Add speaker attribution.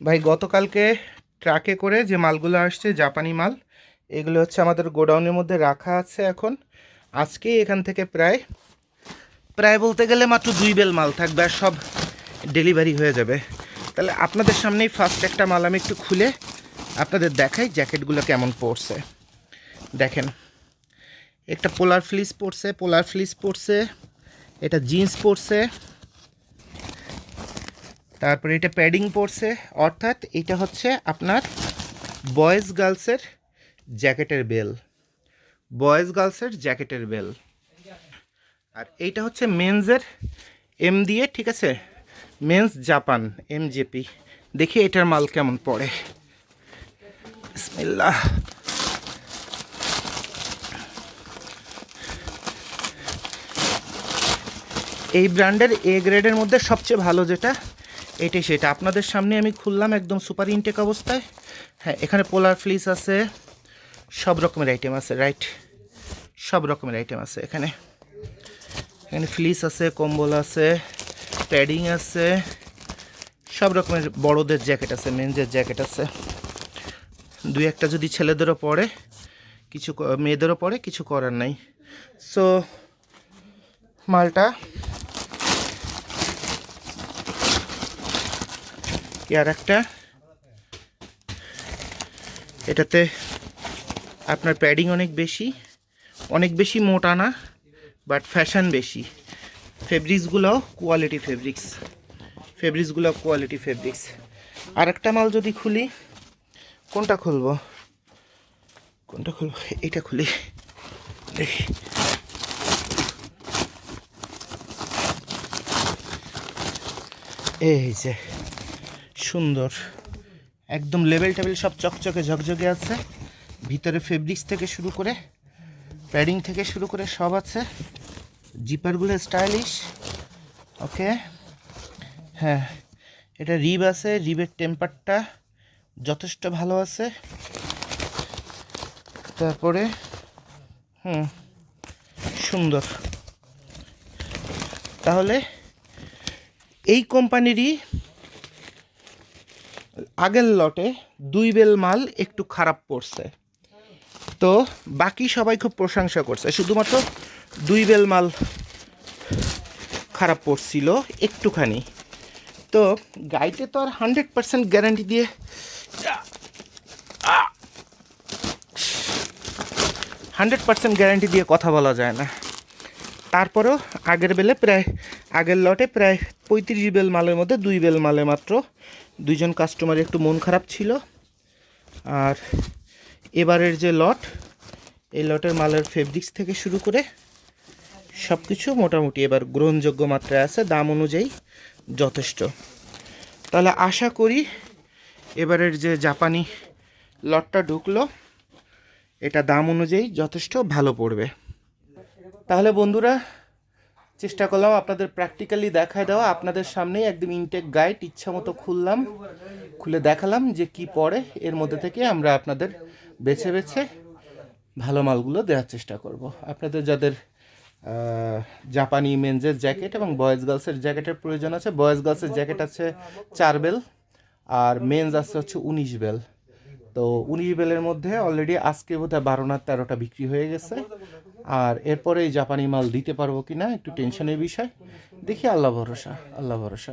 Speaker 1: ভাই, গতকালকে ট্রাকে করে যে মালগুলো আসছে, জাপানি মাল, এগুলো হচ্ছে আমাদের গোডাউনের মধ্যে রাখা আছে এখন। আজকেই এখান থেকে প্রায় প্রায় বলতে গেলে মাত্র দুই বেল মাল থাকবে আর সব ডেলিভারি হয়ে যাবে। তাহলে আপনাদের সামনেই ফার্স্ট একটা মাল আমি একটু খুলে আপনাদের দেখাই জ্যাকেটগুলো কেমন পড়ছে দেখেন, একটা পোলার ফ্লিস পড়ছে পোলার ফ্লিস পড়ছে এটা জিন্স পড়ছে তারপরে এটা প্যাডিং পড়ছে অর্থাৎ এটা হচ্ছে আপনার বয়েজ গার্লসের জ্যাকেটের বেল বয়েজ গার্লসের জ্যাকেটের বেল আর এইটা হচ্ছে মেন্সের এম দিয়ে, ঠিক আছে? মেন্স জাপান এম জেপি দেখি এটার মাল কেমন পড়ে। বিসমিল্লাহ। এই ব্র্যান্ডের এ গ্রেডের মধ্যে সবচেয়ে ভালো যেটা এটাই সেটা। আপনাদের সামনে আমি খুললাম একদম সুপার ইনটেক অবস্থায়। হ্যাঁ এখানে পোলার ফ্লিস আছে, সব রকমের আইটেম আছে রাইট সব রকমের আইটেম আছে এখানে। এখানে ফ্লিস আছে, কম্বল আছে প্যাডিং আছে, সব রকমের বড়দের জ্যাকেট আছে মেনজের জ্যাকেট আছে। দুই একটা যদি ছেলেদেরও পড়ে কিছু মেয়েদেরও পড়ে কিছু করার নাই। সো মালটা আর একটা এটাতে আপনার প্যাডিং অনেক বেশি। অনেক বেশি মোটা না বাট ফ্যাশন বেশি। ফেব্রিক্সগুলো কোয়ালিটি ফেব্রিক্স ফেব্রিক্সগুলো কোয়ালিটি ফেব্রিক্স আর একটা মাল যদি খুলি, কোনটা খুলব? কোনটা খুলবো? এটা খুলি। দেখি। এই যে। সুন্দর। একদম লেভেল টেবিল সব চকচকে ঝকঝকে আছে। ভিতরে ফেব্রিক্স থেকে শুরু করে প্যাডিং থেকে শুরু করে সব আছে। জিপারগুলো স্টাইলিশ ওকে? হ্যাঁ এটা রিব আছে, রিবের টেম্পারটা যথেষ্ট ভালো আছে। তারপরে, হুম, সুন্দর। তাহলে এই কোম্পানিরই আগের লটে দুই বেল মাল একটু খারাপ পড়ছে। তো বাকি সবাই খুব প্রশংসা করছে। শুধুমাত্র দুই বেল মাল খারাপ পড়ছিল একটুখানি। তো গাইতে তো আর হান্ড্রেড পার্সেন্ট গ্যারান্টি দিয়ে হান্ড্রেড পার্সেন্ট গ্যারান্টি দিয়ে কথা বলা যায় না। তারপরেও আগের বেলে প্রায় আগের লটে প্রায় পঁয়ত্রিশ বেল মালের মধ্যে দুই বেল মালে মাত্র। দুইজন কাস্টমার একটু মন খারাপ ছিল। আর এবারের যে লট, এই লটের মালের ফেব্রিক্স থেকে শুরু করে সব কিছু মোটামুটি এবার গ্রহণযোগ্য মাত্রায় আছে, দাম অনুযায়ী যথেষ্ট। তাহলে আশা করি এবারের যে জাপানি লটটা ঢুকলো, এটা দাম অনুযায়ী যথেষ্ট ভালো পড়বে। তাহলে বন্ধুরা চেষ্টা করলাম আপনাদের প্র্যাকটিক্যালি দেখায় দেওয়া। আপনাদের সামনেই একদম ইনটেক গাইড ইচ্ছা মতো খুললাম। খুলে দেখালাম যে কি পড়ে। এর মধ্যে থেকে আমরা আপনাদের বেছে বেছে ভালো মালগুলো দেওয়ার চেষ্টা করব। আপনাদের যাদের জাপানি মেনজের জ্যাকেট এবং বয়েজ গার্লসের জ্যাকেটের প্রয়োজন আছে। বয়েজ গার্লসের জ্যাকেট আছে চার বেল আর মেন্স আছে হচ্ছে উনিশ বেল তো উনিশ বেলের মধ্যে অলরেডি আজকে বোধ হয় বারো না তেরোটা বিক্রি হয়ে গেছে। আর এরপরে জাপানি মাল দিতে পারব কি না একটু টেনশনের বিষয়। দেখি, আল্লাহ ভরসা আল্লাহ ভরসা।